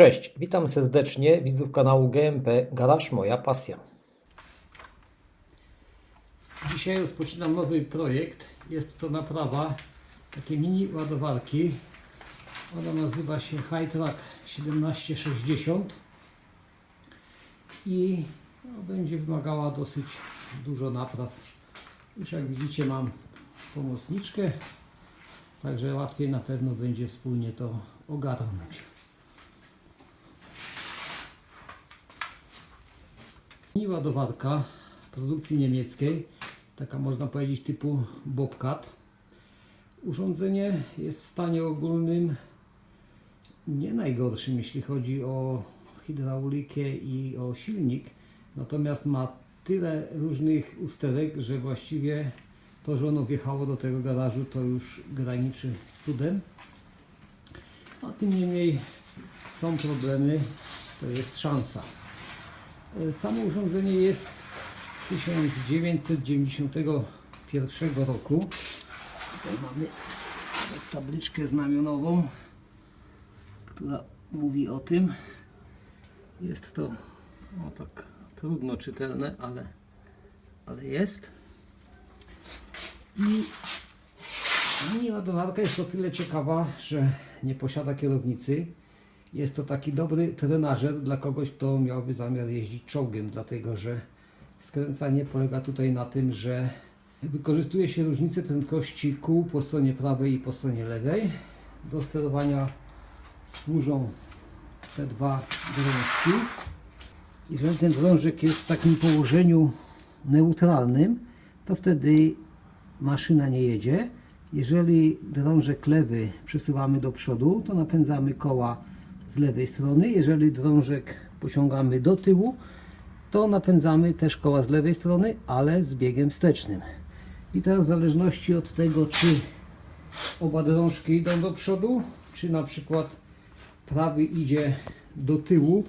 Cześć, witam serdecznie widzów kanału GMP Garaż Moja Pasja. Dzisiaj rozpoczynam nowy projekt. Jest to naprawa takiej mini ładowarki. Ona nazywa się Hightrack 1760 i będzie wymagała dosyć dużo napraw. Już jak widzicie mam pomocniczkę, także łatwiej na pewno będzie wspólnie to ogarnąć. Mini ładowarka produkcji niemieckiej, taka można powiedzieć typu Bobcat. Urządzenie jest w stanie ogólnym nie najgorszym, jeśli chodzi o hydraulikę i o silnik, natomiast ma tyle różnych usterek, że właściwie to, że ono wjechało do tego garażu, to już graniczy z cudem. A tym niemniej są problemy, to jest szansa. E, Samo urządzenie jest z 1991 roku. Tutaj mamy tabliczkę znamionową, która mówi o tym. Jest to no tak trudno czytelne, ale, ale jest. I mini ładowarka jest o tyle ciekawa, że nie posiada kierownicy. Jest to taki dobry trenażer dla kogoś, kto miałby zamiar jeździć czołgiem, dlatego że skręcanie polega tutaj na tym, że wykorzystuje się różnicę prędkości kół po stronie prawej i po stronie lewej. Do sterowania służą te dwa drążki. Jeżeli ten drążek jest w takim położeniu neutralnym, to wtedy maszyna nie jedzie. Jeżeli drążek lewy przesuwamy do przodu, to napędzamy koła z lewej strony. Jeżeli drążek pociągamy do tyłu, to napędzamy też koła z lewej strony, ale z biegiem wstecznym. I teraz w zależności od tego, czy oba drążki idą do przodu, czy na przykład prawy idzie do tyłu,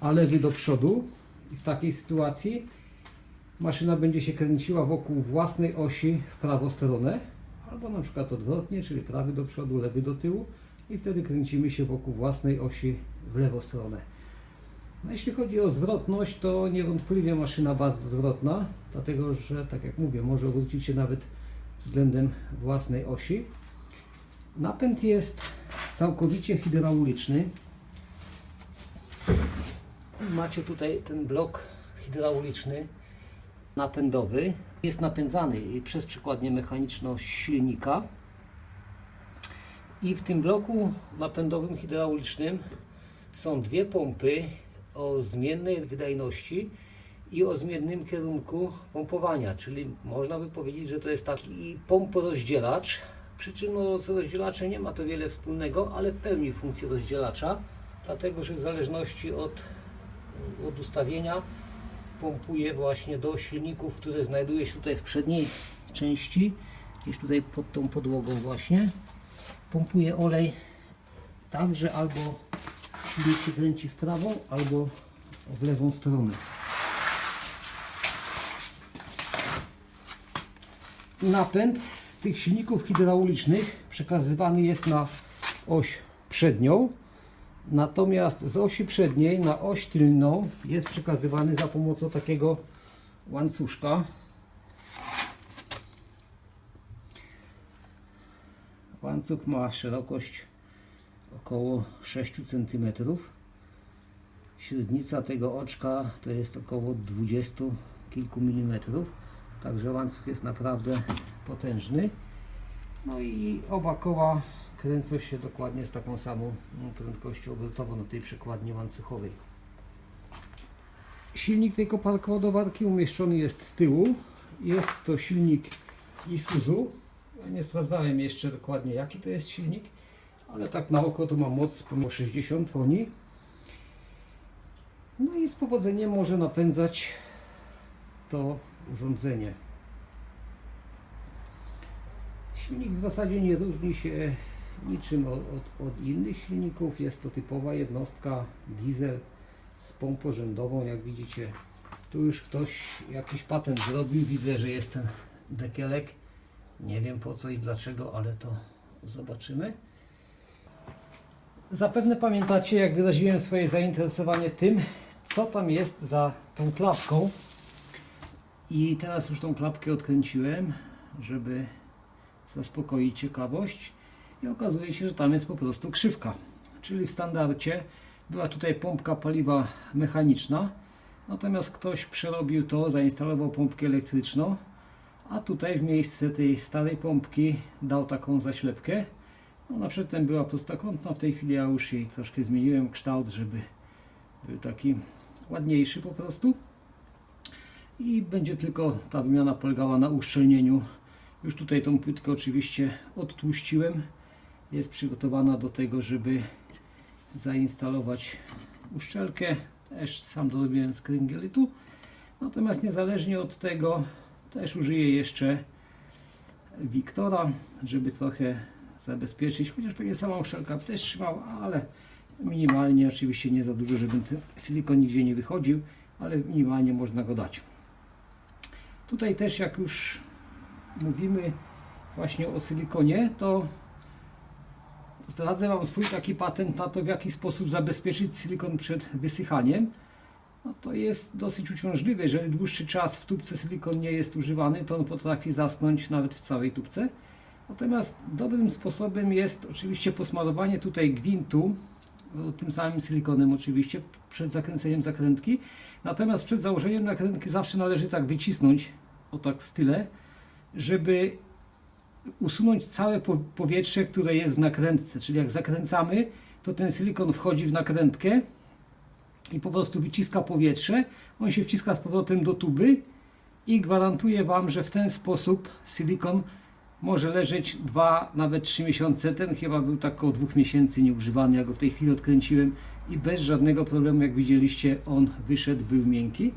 a lewy do przodu, i w takiej sytuacji maszyna będzie się kręciła wokół własnej osi w prawą stronę, albo na przykład odwrotnie, czyli prawy do przodu, lewy do tyłu i wtedy kręcimy się wokół własnej osi w lewą stronę. No, jeśli chodzi o zwrotność, to niewątpliwie maszyna bardzo zwrotna, dlatego że, tak jak mówię, może obrócić się nawet względem własnej osi. Napęd jest całkowicie hydrauliczny. Macie tutaj ten blok hydrauliczny napędowy. Jest napędzany przez przekładnię mechaniczną silnika. I w tym bloku napędowym hydraulicznym są dwie pompy o zmiennej wydajności i o zmiennym kierunku pompowania, czyli można by powiedzieć, że to jest taki pomporozdzielacz. Przy czym no, z rozdzielaczem nie ma to wiele wspólnego, ale pełni funkcję rozdzielacza, dlatego że w zależności od, od ustawienia pompuje właśnie do silników, które znajduje się tutaj w przedniej części, gdzieś tutaj pod tą podłogą właśnie. Pompuje olej tak, że albo silnik się kręci w prawą, albo w lewą stronę. Napęd z tych silników hydraulicznych przekazywany jest na oś przednią, natomiast z osi przedniej na oś tylną jest przekazywany za pomocą takiego łańcuszka. Łańcuch ma szerokość około 6 cm. Średnica tego oczka to jest około 20 kilku milimetrów. Także łańcuch jest naprawdę potężny. No i oba koła kręcą się dokładnie z taką samą prędkością obrotową na tej przekładni łańcuchowej. Silnik tej koparki ładowarki umieszczony jest z tyłu. Jest to silnik Isuzu. Nie sprawdzałem jeszcze dokładnie jaki to jest silnik, ale tak na oko to ma moc pomimo 60 koni. No i z powodzeniem może napędzać to urządzenie. Silnik w zasadzie nie różni się niczym od, od, od, innych silników. Jest to typowa jednostka diesel z pompą rzędową. Jak widzicie, tu już ktoś jakiś patent zrobił. Widzę, że jest ten dekielek. Nie wiem po co i dlaczego, ale to zobaczymy. Zapewne pamiętacie, jak wyraziłem swoje zainteresowanie tym, co tam jest za tą klapką. I teraz już tą klapkę odkręciłem, żeby zaspokoić ciekawość. I okazuje się, że tam jest po prostu krzywka. Czyli w standardzie była tutaj pompka paliwa mechaniczna, natomiast ktoś przerobił to, zainstalował pompkę elektryczną, a tutaj w miejsce tej starej pompki dał taką zaślepkę. Ona przedtem była prostokątna, w tej chwili ja już jej troszkę zmieniłem kształt, żeby był taki ładniejszy po prostu. I będzie tylko ta wymiana polegała na uszczelnieniu. Już tutaj tą płytkę oczywiście odtłuściłem. Jest przygotowana do tego, żeby zainstalować uszczelkę. Też sam dorobiłem z kręgielitu. Natomiast niezależnie od tego też użyję jeszcze Wiktora, żeby trochę zabezpieczyć, chociaż pewnie sama uszczelka też trzymała, ale minimalnie, oczywiście nie za dużo, żeby ten silikon nigdzie nie wychodził, ale minimalnie można go dać. Tutaj też jak już mówimy właśnie o silikonie, to zdradzę Wam swój taki patent na to, w jaki sposób zabezpieczyć silikon przed wysychaniem. No to jest dosyć uciążliwe. Jeżeli dłuższy czas w tubce silikon nie jest używany, to on potrafi zaschnąć nawet w całej tubce. Natomiast dobrym sposobem jest oczywiście posmarowanie tutaj gwintu, tym samym silikonem oczywiście, przed zakręceniem zakrętki. Natomiast przed założeniem nakrętki zawsze należy tak wycisnąć, o tak style, żeby usunąć całe po- powietrze, które jest w nakrętce. Czyli jak zakręcamy, to ten silikon wchodzi w nakrętkę i po prostu wyciska powietrze. On się wciska z powrotem do tuby i gwarantuję Wam, że w ten sposób silikon może leżeć 2, nawet 3 miesiące. Ten chyba był tak około 2 miesięcy nieużywany. Ja go w tej chwili odkręciłem i bez żadnego problemu, jak widzieliście, on wyszedł, był miękki.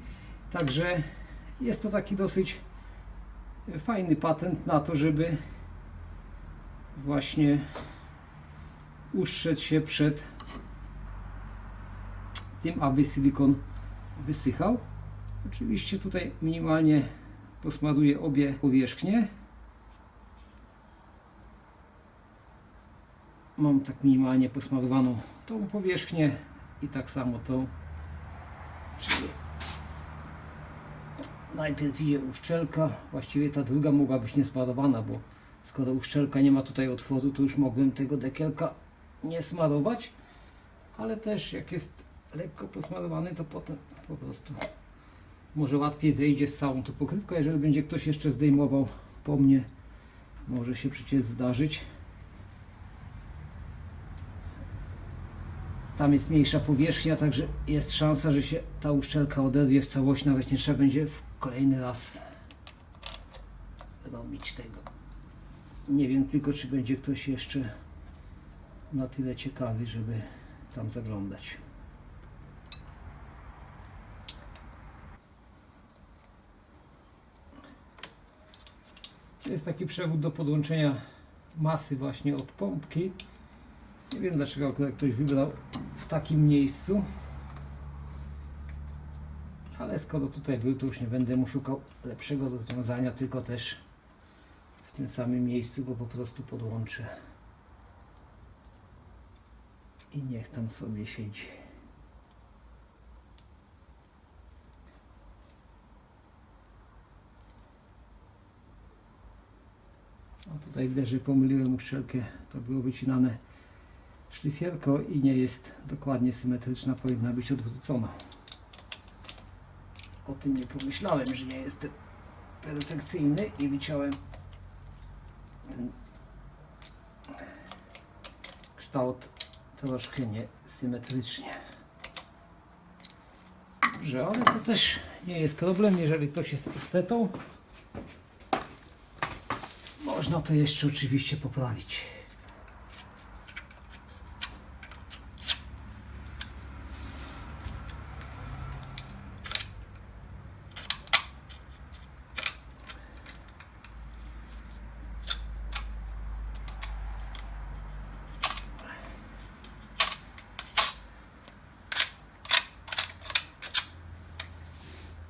Także jest to taki dosyć fajny patent na to, żeby właśnie ustrzec się przed tym, aby silikon wysychał. Oczywiście tutaj minimalnie posmaruję obie powierzchnie. Mam tak minimalnie posmarowaną tą powierzchnię i tak samo tą. Czyli najpierw idzie uszczelka, właściwie ta druga mogła być niesmarowana, bo skoro uszczelka nie ma tutaj otworu, to już mogłem tego dekielka nie smarować, ale też jak jest lekko posmarowany, to potem po prostu może łatwiej zejdzie z całą tą pokrywką, jeżeli będzie ktoś jeszcze zdejmował po mnie, może się przecież zdarzyć. Tam jest mniejsza powierzchnia, także jest szansa, że się ta uszczelka oderwie w całość, nawet nie trzeba będzie w kolejny raz robić tego. Nie wiem tylko, czy będzie ktoś jeszcze na tyle ciekawy, żeby tam zaglądać. To jest taki przewód do podłączenia masy właśnie od pompki. Nie wiem dlaczego akurat ktoś wybrał w takim miejscu. Ale skoro tutaj był, to już nie będę mu szukał lepszego rozwiązania, tylko też w tym samym miejscu go po prostu podłączę. I niech tam sobie siedzi. A tutaj widać, że pomyliłem uszczelkę. To było wycinane szlifierko i nie jest dokładnie symetryczna, powinna być odwrócona. O tym nie pomyślałem, że nie jestem perfekcyjny i wyciąłem ten kształt troszkę niesymetrycznie. Dobrze, ale to też nie jest problem, jeżeli ktoś jest estetą. Można to jeszcze oczywiście poprawić.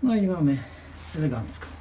No i mamy elegancko.